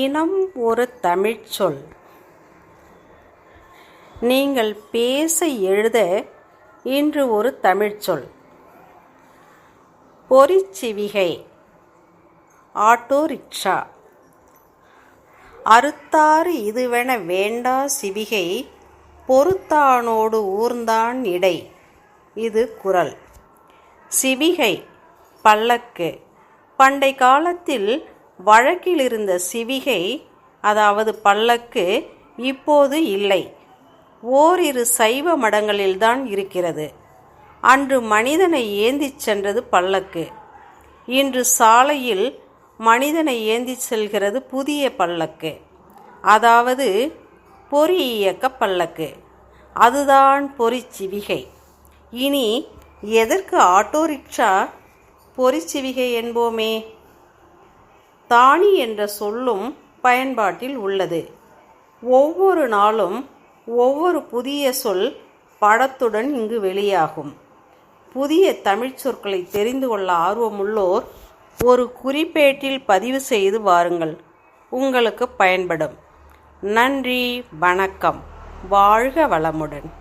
தினம் ஒரு தமிழ்ச்சொல் நீங்கள் பேச எழுத இன்று ஒரு தமிழ்ச்சொல் பொறிச்சிவிகை. ஆட்டோ ரிக்ஷா அறுத்தாறு இதுவென வேண்டா சிவிகை பொறுத்தானோடு ஊர்ந்தான் இடை. இது குரல் சிவிகை பல்லக்கு. பண்டை காலத்தில் வழக்கில் இருந்த சிவிகை அதாவது பல்லக்கு இப்போது இல்லை. ஓரிரு சைவ மடங்களில்தான் இருக்கிறது. அன்று மனிதனை ஏந்திச் சென்றது பல்லக்கு. இன்று சாலையில் மனிதனை ஏந்திச் செல்கிறது புதிய பல்லக்கு. அதாவது பொறியியக்க பல்லக்கு. அதுதான் பொறிச்சிவிகை இனி எதற்கு ஆட்டோ ரிக்ஷா பொறிச்சிவிகை என்போமே? தானி என்ற சொல்லும் பயன்பாட்டில் உள்ளது. ஒவ்வொரு நாளும் ஒவ்வொரு புதிய சொல் படத்துடன் இங்கு வெளியாகும். புதிய தமிழ்ச் சொற்களை தெரிந்து கொள்ள ஆர்வமுள்ளோர் ஒரு குறிப்பேட்டில் பதிவு செய்து வாருங்கள். உங்களுக்கு பயன்படும். நன்றி வணக்கம். வாழ்க வளமுடன்.